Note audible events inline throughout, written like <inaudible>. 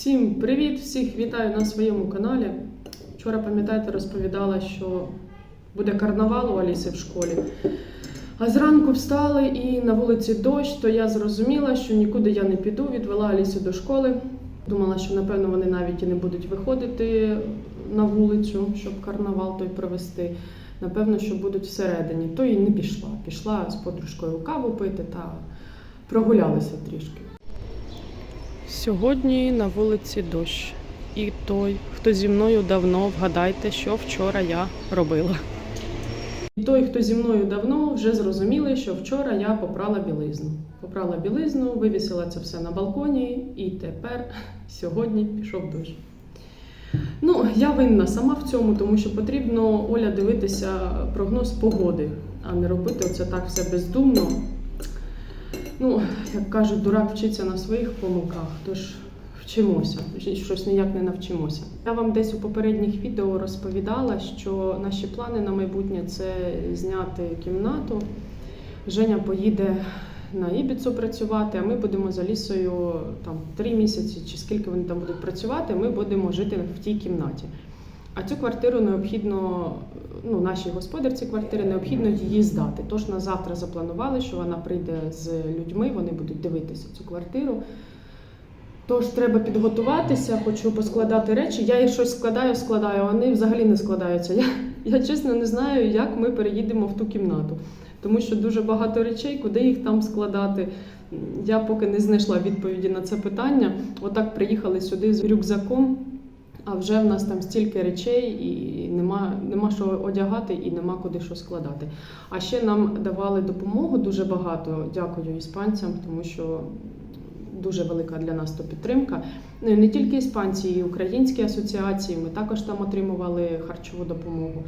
Всім привіт! Всіх вітаю на своєму каналі. Вчора, пам'ятаєте, розповідала, що буде карнавал у Аліси в школі. А зранку встали і на вулиці дощ, то я зрозуміла, що нікуди я не піду, відвела Алісу до школи. Думала, що напевно вони навіть і не будуть виходити на вулицю, щоб карнавал той провести. Напевно, що будуть всередині. То і не пішла. Пішла з подружкою каву пити та прогулялися трішки. Сьогодні на вулиці дощ. І той, хто зі мною давно, вгадайте, що вчора я робила. І той, хто зі мною давно, вже зрозуміли, що вчора я попрала білизну. Попрала білизну, вивісила це все на балконі, і тепер сьогодні пішов дощ. Ну, я винна сама в цьому, тому що потрібно Оля дивитися прогноз погоди, а не робити оце так все бездумно. Ну, як кажуть, дурак вчиться на своїх помилках, тож вчимося, щось ніяк не навчимося. Я вам десь у попередніх відео розповідала, що наші плани на майбутнє це зняти кімнату. Женя поїде на Ібіцу працювати, а ми будемо за лісою там три місяці чи скільки вони там будуть працювати, ми будемо жити в тій кімнаті. А цю квартиру необхідно, ну, нашій господарці квартири необхідно її здати. Тож на завтра запланували, що вона прийде з людьми, вони будуть дивитися цю квартиру. Тож треба підготуватися, хочу поскладати речі. Я їх щось складаю, складаю, вони взагалі не складаються. Я, я чесно не знаю, як ми переїдемо в ту кімнату, тому що дуже багато речей, куди їх там складати. Я поки не знайшла відповіді на це питання. Отак приїхали сюди з рюкзаком. А вже в нас там стільки речей, і нема, нема що одягати, і нема куди що складати. А ще нам давали допомогу дуже багато. Дякую іспанцям, тому що дуже велика для нас то підтримка. Ну, Не тільки іспанці, і українські асоціації. Ми також там отримували харчову допомогу.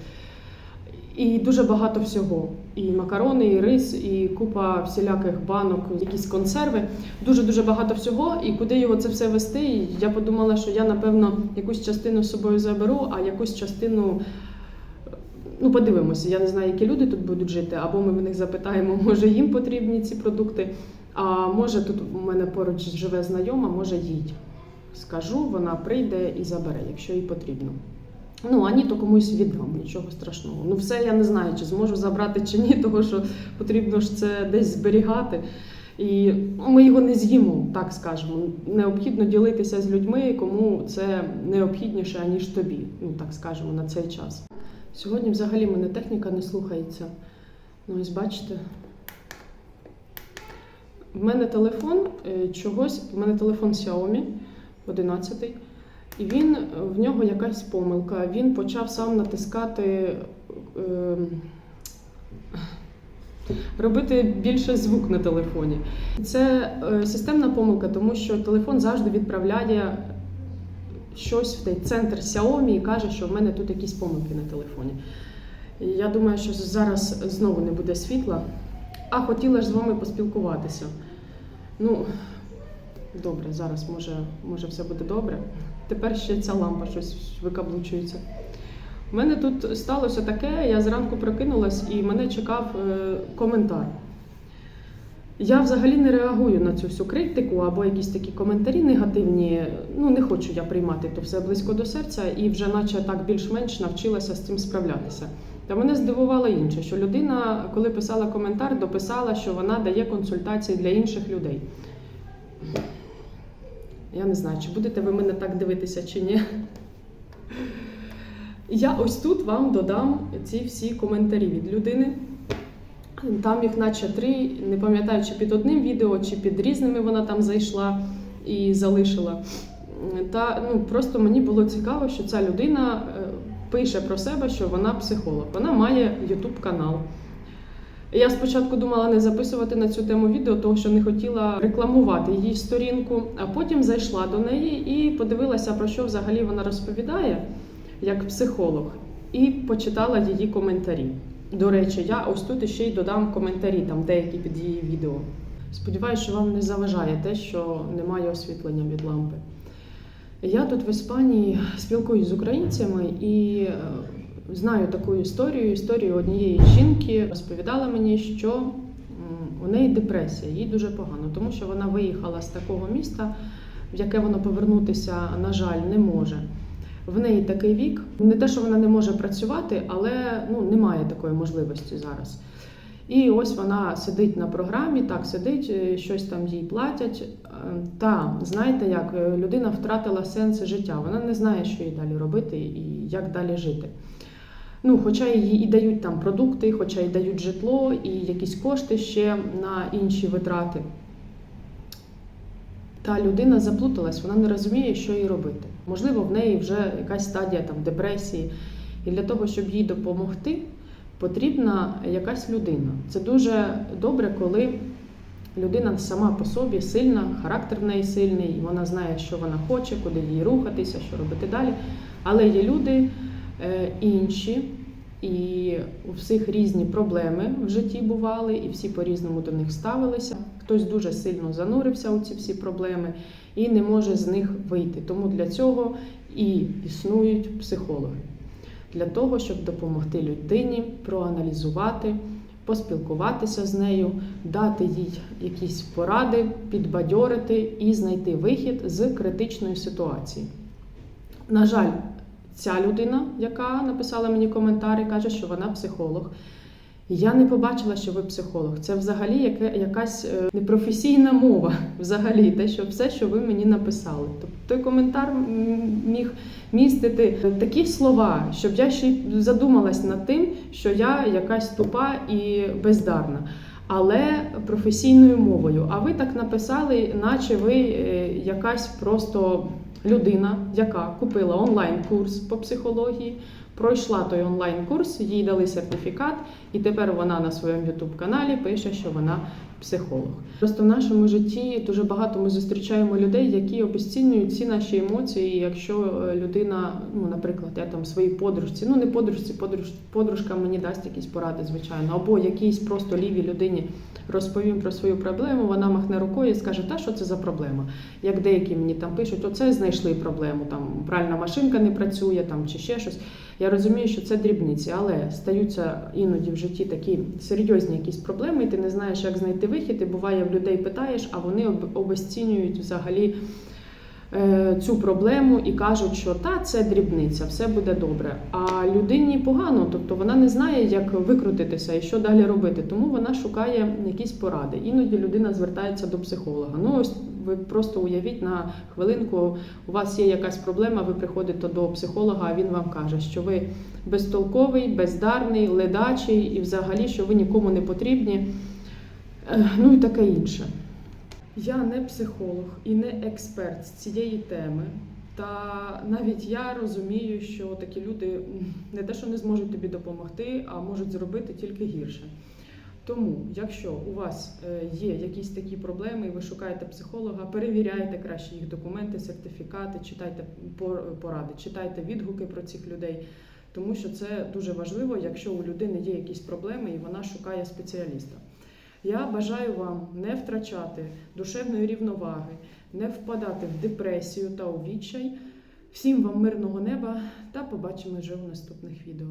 І дуже багато всього. І макарони, і рис, і купа всіляких банок, якісь консерви. Дуже дуже багато всього. І куди його це все вести? Я подумала, що я напевно якусь частину з собою заберу, а якусь частину. Ну, подивимося, я не знаю, які люди тут будуть жити, або ми в них запитаємо, <laughs> може їм потрібні ці продукти. А може тут у мене поруч живе знайома, може їдь. Скажу, вона прийде і забере, якщо їй потрібно. Ну, а то комусь віддам, нічого страшного. Ну, все я не знаю, чи зможу забрати чи ні, тому що потрібно ж це десь зберігати. І ми його не з'їмо, так скажемо. Необхідно ділитися з людьми, кому це необхідніше, аніж тобі, ну так скажемо, на цей час. Сьогодні взагалі мене техніка не слухається. Ну, ось бачите. В мене телефон е, чогось, в мене телефон Xiaomi 11, і він в нього якась помилка. Він почав сам натискати, е, робити більше звук на телефоні. Це е, системна помилка, тому що телефон завжди відправляє щось в той центр Xiaomi і каже, що в мене тут якісь помилки на телефоні. Я думаю, що зараз знову не буде світла. А хотіла ж з вами поспілкуватися. Ну, добре, зараз може, може все буде добре. Тепер ще ця лампа щось викаблучується. У мене тут сталося таке, я зранку прокинулась і мене чекав е, коментар. Я взагалі не реагую на цю всю критику або якісь такі коментарі негативні. Ну, не хочу я приймати то все близько до серця і вже, наче так більш-менш навчилася з цим справлятися. Та мене здивувало інше, що людина, коли писала коментар, дописала, що вона дає консультації для інших людей. Я не знаю, чи будете ви мене так дивитися, чи ні. Я ось тут вам додам ці всі коментарі від людини. Там їх наче три, не пам'ятаю, чи під одним відео, чи під різними вона там зайшла і залишила. Та ну просто мені було цікаво, що ця людина е, пише про себе, що вона психолог. Вона має YouTube канал. Я спочатку думала не записувати на цю тему відео, тому що не хотіла рекламувати її сторінку, а потім зайшла до неї і подивилася, про що взагалі вона розповідає як психолог, і почитала її коментарі. До речі, я ось тут ще й додам коментарі, там деякі під її відео. Сподіваюся, що вам не заважає те, що немає освітлення від лампи. Я тут в Іспанії спілкуюсь з українцями і е, знаю таку історію. Історію однієї жінки розповідала мені, що у неї депресія, їй дуже погано, тому що вона виїхала з такого міста, в яке воно повернутися, на жаль, не може. В неї такий вік. Не те, що вона не може працювати, але ну, немає такої можливості зараз. І ось вона сидить на програмі, так сидить, е, щось там їй платять. Е, Та знаєте, як е, людина втратила сенс життя. Вона не знає, що їй далі робити і як далі жити. Ну, хоча їй і дають там продукти, хоча і дають житло, і якісь кошти ще на інші витрати. Та людина заплуталась, вона не розуміє, що їй робити. Можливо, в неї вже якась стадія там депресії. І для того, щоб їй допомогти, потрібна якась людина. Це дуже добре, коли людина сама по собі сильна, характер в неї сильний, і вона знає, що вона хоче, куди їй рухатися, що робити далі. Але є люди інші, і у всіх різні проблеми в житті бували, і всі по-різному до них ставилися. Хтось дуже сильно занурився у ці всі проблеми і не може з них вийти. Тому для цього і існують психологи для того, щоб допомогти людині проаналізувати, поспілкуватися з нею, дати їй якісь поради, підбадьорити і знайти вихід з критичної ситуації. На жаль, ця людина, яка написала мені коментарі, каже, що вона психолог. Я не побачила, що ви психолог. Це взагалі якась е, непрофесійна мова, <laughs> взагалі, те, що все, що ви мені написали. Тобто той коментар міг містити такі слова, щоб я ще й задумалась над тим, що я якась тупа і бездарна. Але професійною мовою. А ви так написали, наче ви е, якась просто людина, яка купила онлайн-курс по психології, пройшла той онлайн-курс, їй дали сертифікат, і тепер вона на своєму ютуб-каналі пише, що вона психолог. Просто в нашому житті дуже багато ми зустрічаємо людей, які обесцінюють ці наші емоції. Якщо е, людина, ну, наприклад, я там своїй подружці, ну не подружці, подруж, подружка мені дасть якісь поради, звичайно, або якійсь просто лівій людині розповім про свою проблему, вона махне рукою і скаже, та що це за проблема. Як деякі мені там пишуть, оце знайшли проблему, там пральна машинка не працює, там чи ще щось. Я розумію, що це дрібниці, але стаються іноді в житті такі серйозні якісь проблеми, і ти не знаєш, як знайти вихід. І буває, в людей питаєш, а вони об- обесцінюють взагалі е, цю проблему і кажуть, що та це дрібниця, все буде добре. А людині погано, тобто вона не знає, як викрутитися і що далі робити. Тому вона шукає якісь поради. Іноді людина звертається до психолога. Ну ось ви просто уявіть на хвилинку, у вас є якась проблема, ви приходите до психолога, а він вам каже, що ви безтолковий, бездарний, ледачий і взагалі, що ви нікому не потрібні. Е, Ну і таке інше. Я не психолог і не експерт з цієї теми. Та навіть я розумію, що такі люди не те, що не зможуть тобі допомогти, а можуть зробити тільки гірше. Тому, якщо у вас е, є якісь такі проблеми, і ви шукаєте психолога, перевіряйте краще їх документи, сертифікати, читайте поради, читайте відгуки про цих людей, тому що це дуже важливо, якщо у людини є якісь проблеми і вона шукає спеціаліста. Я бажаю вам не втрачати душевної рівноваги, не впадати в депресію та у відчай. Всім вам мирного неба та побачимо вже у наступних відео.